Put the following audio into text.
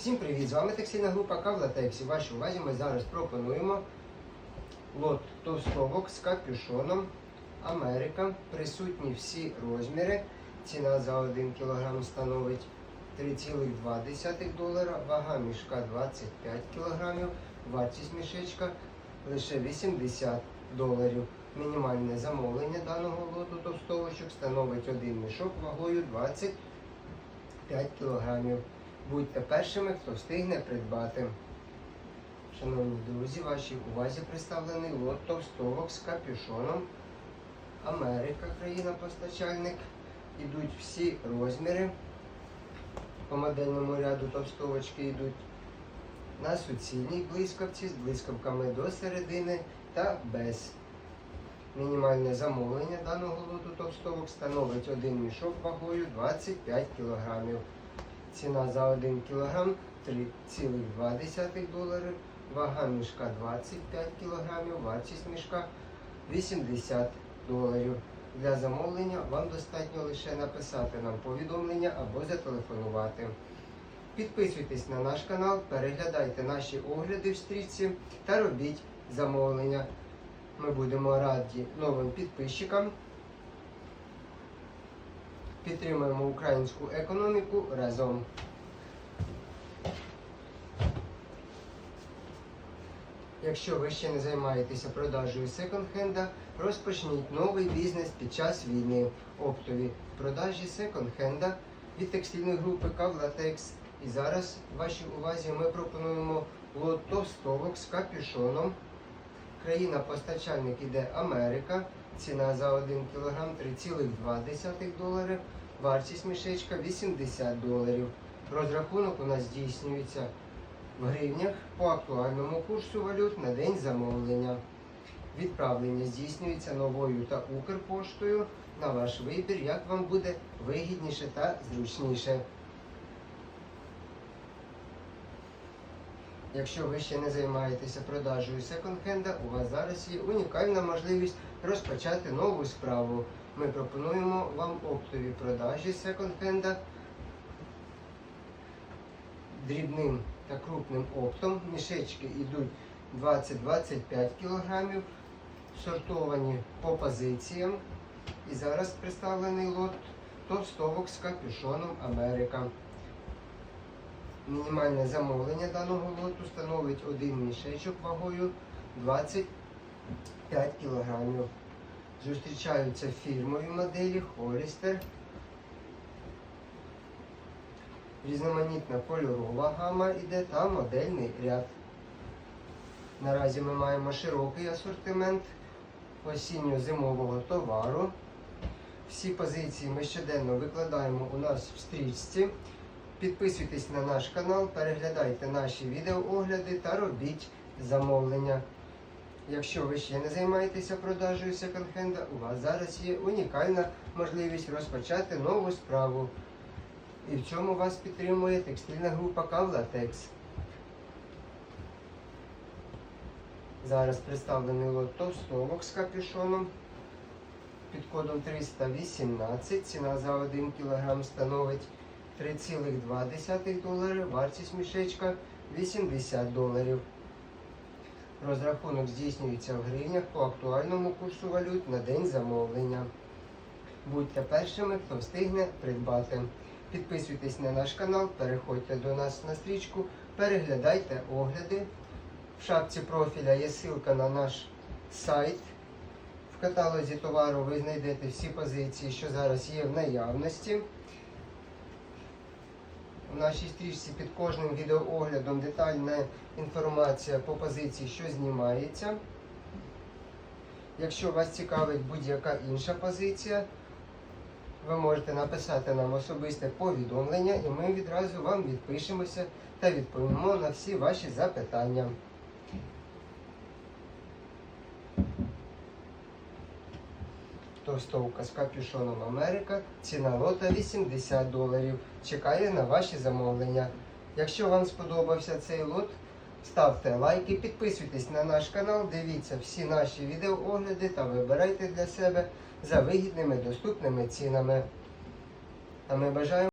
Всім привіт! З вами текстильна група Кавлатекс. І вашій увазі ми зараз пропонуємо лот товстовок з капюшоном Америка. Присутні всі розміри. Ціна за 1 кг становить 3,2 долара, вага мішка 25 кг, вартість мішечка лише 80 доларів. Мінімальне замовлення даного лоту товстовочок становить один мішок вагою 25 кг. Будьте першими, хто встигне придбати. Шановні друзі, вашій увазі представлений лот товстовок з капюшоном. Америка, країна-постачальник. Ідуть всі розміри. По модельному ряду товстовочки йдуть на суцільній блискавці з блискавками до середини та без. Мінімальне замовлення даного лоту товстовок становить один мішок вагою 25 кг. Ціна за 1 кг 3,2 долари, вага мішка 25 кг, вартість мішка 80 доларів. Для замовлення вам достатньо лише написати нам повідомлення або зателефонувати. Підписуйтесь на наш канал, переглядайте наші огляди в стрічці та робіть замовлення. Ми будемо раді новим підписчикам. Підтримуємо українську економіку разом. Якщо ви ще не займаєтеся продажею секонд-хенда, розпочніть новий бізнес під час війни. Оптові продажі секонд-хенда від текстильної групи Кавлатекс. І зараз вашій увазі ми пропонуємо лот товстовок з капюшоном. Країна-постачальник іде Америка. Ціна за 1 кг 3,2 долари. Вартість мішечка 80 доларів. Розрахунок у нас здійснюється в гривнях по актуальному курсу валют на день замовлення. Відправлення здійснюється новою та Укрпоштою на ваш вибір, як вам буде вигідніше та зручніше. Якщо ви ще не займаєтеся продажею секонд-хенда, у вас зараз є унікальна можливість розпочати нову справу. Ми пропонуємо вам оптові продажі секонд-хенда дрібним та крупним оптом. Мішечки йдуть 20-25 кг, сортовані по позиціям. І зараз представлений лот товстовок з капюшоном Америка. Мінімальне замовлення даного лоту становить один мішечок вагою 25 кг. Зустрічаються фірмові моделі Hollister. Різноманітна кольорова гама іде та модельний ряд. Наразі ми маємо широкий асортимент осінньо-зимового товару. Всі позиції ми щоденно викладаємо у нас в стрічці. Підписуйтесь на наш канал, переглядайте наші відеоогляди та робіть замовлення. Якщо ви ще не займаєтеся продажею секонд-хенда, у вас зараз є унікальна можливість розпочати нову справу. І в цьому вас підтримує текстильна група Кавлатекс. Зараз представлений лот товстовок з капюшоном під кодом 318. Ціна за 1 кг становить 3,2 долари, вартість мішечка 80 доларів. Розрахунок здійснюється в гривнях по актуальному курсу валют на день замовлення. Будьте першими, хто встигне придбати. Підписуйтесь на наш канал, переходьте до нас на стрічку, переглядайте огляди. В шапці профіля є ссылка на наш сайт. В каталозі товару ви знайдете всі позиції, що зараз є в наявності. У нашій стрічці під кожним відеооглядом детальна інформація по позиції, що знімається. Якщо вас цікавить будь-яка інша позиція, ви можете написати нам особисте повідомлення, і ми відразу вам відпишемося та відповімо на всі ваші запитання. Товстовка з капюшоном Америка. Ціна лота 80 доларів. Чекає на ваші замовлення. Якщо вам сподобався цей лот, ставте лайки, підписуйтесь на наш канал, дивіться всі наші відеоогляди та вибирайте для себе за вигідними доступними цінами. А ми бажаємо.